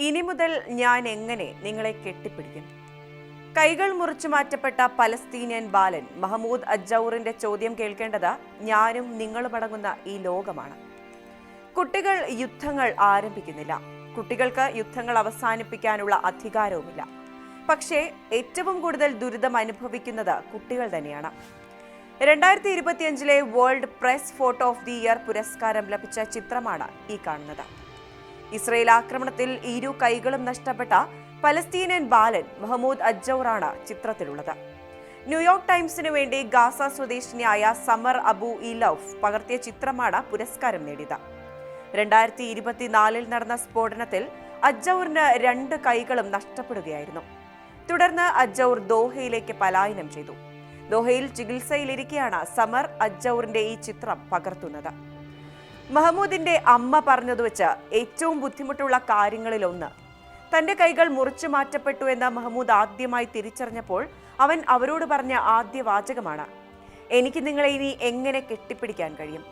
ഇനി മുതൽ ഞാൻ എങ്ങനെ നിങ്ങളെ കെട്ടിപ്പിടിക്കും? കൈകൾ മുറിച്ചു മാറ്റപ്പെട്ട പലസ്തീനിയൻ ബാലൻ മഹമ്മൂദ് അജൌറിന്റെ ചോദ്യം കേൾക്കേണ്ടത് ഞാനും നിങ്ങളുമടങ്ങുന്ന ഈ ലോകമാണ്. കുട്ടികൾ യുദ്ധങ്ങൾ ആരംഭിക്കുന്നില്ല. കുട്ടികൾക്ക് യുദ്ധങ്ങൾ അവസാനിപ്പിക്കാനുള്ള അധികാരവുമില്ല. പക്ഷേ ഏറ്റവും കൂടുതൽ ദുരിതം അനുഭവിക്കുന്നത് കുട്ടികൾ തന്നെയാണ്. രണ്ടായിരത്തി ഇരുപത്തിയഞ്ചിലെ world press photo of the year പുരസ്കാരം ലഭിച്ച ചിത്രമാണ് ഈ കാണുന്നത്. ഇസ്രയേൽ ആക്രമണത്തിൽ ഇരു കൈകളും നഷ്ടപ്പെട്ട പലസ്തീനിയൻ ബാലൻ മഹമ്മൂദ് അജൌറാണ് ചിത്രത്തിലുള്ളത്. ന്യൂയോർക്ക് ടൈംസിനു വേണ്ടി ഗാസ സ്വദേശിനിയായ സമർ അബു ഇലൌഫ് പകർത്തിയ ചിത്രമാണ് പുരസ്കാരം നേടിയത്. രണ്ടായിരത്തി ഇരുപത്തിനാലിൽ നടന്ന സ്ഫോടനത്തിൽ അജൌറിന് രണ്ട് കൈകളും നഷ്ടപ്പെടുകയായിരുന്നു. തുടർന്ന് അജൌർ ദോഹയിലേക്ക് പലായനം ചെയ്തു. ദോഹയിൽ ചികിത്സയിലിരിക്കെയാണ് സമർ അജൌറിന്റെ ഈ ചിത്രം പകർത്തുന്നത്. മഹമ്മൂദിന്റെ അമ്മ പറഞ്ഞത് വെച്ച് ഏറ്റവും ബുദ്ധിമുട്ടുള്ള കാര്യങ്ങളിലൊന്ന്. തന്റെ കൈകൾ മുറിച്ചു മാറ്റപ്പെട്ടു എന്ന മഹമ്മൂദ് ആദ്യമായി തിരിച്ചറിഞ്ഞപ്പോൾ അവൻ അവരോട് പറഞ്ഞ ആദ്യ വാചകമാണ്. എനിക്ക് നിങ്ങളെ ഇനി എങ്ങനെ കെട്ടിപ്പിടിക്കാൻ കഴിയും?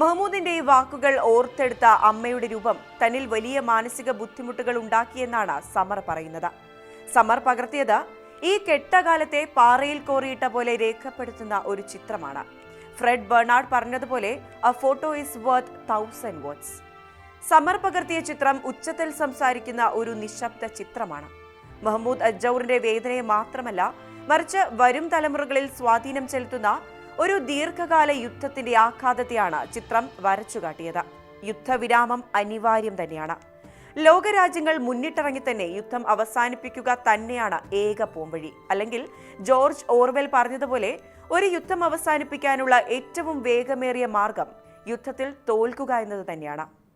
മഹമ്മൂദിന്റെ ഈ വാക്കുകൾ ഓർത്തെടുത്ത അമ്മയുടെ രൂപം തന്നിൽ വലിയ മാനസിക ബുദ്ധിമുട്ടുകൾ ഉണ്ടാക്കിയെന്നാണ് സമർ പറയുന്നത്. സമർ പകർത്തിയത് ഈ കെട്ടകാലത്തെ പാറയിൽ കോറിയിട്ട പോലെ രേഖപ്പെടുത്തുന്ന ഒരു ചിത്രമാണ്. ഫ്രെഡ് ബെർണാഡ് പറഞ്ഞതുപോലെ a photo is worth thousand words Samar പകർത്തിയ ചിത്രം ഉച്ചത്തിൽ സംസാരിക്കുന്ന ഒരു നിശബ്ദ ചിത്രമാണ്. മഹമ്മൂദ് അജൌറിന്റെ വേദനയെ മാത്രമല്ല മറിച്ച് വരും തലമുറകളിൽ സ്വാധീനം ചെലുത്തുന്ന ഒരു ദീർഘകാല യുദ്ധത്തിന്റെ ആഘാതത്തെയാണ് ചിത്രം വരച്ചുകാട്ടിയത്. യുദ്ധവിരാമം അനിവാര്യം തന്നെയാണ്. ലോകരാജ്യങ്ങൾ മുന്നിട്ടിറങ്ങി തന്നെ യുദ്ധം അവസാനിപ്പിക്കുക തന്നെയാണ് ഏക പോംവഴി. അല്ലെങ്കിൽ ജോർജ് ഓർവെൽ പറഞ്ഞതുപോലെ ഒരു യുദ്ധം അവസാനിപ്പിക്കാനുള്ള ഏറ്റവും വേഗമേറിയ മാർഗം യുദ്ധത്തിൽ തോൽക്കുക എന്നത് തന്നെയാണ്.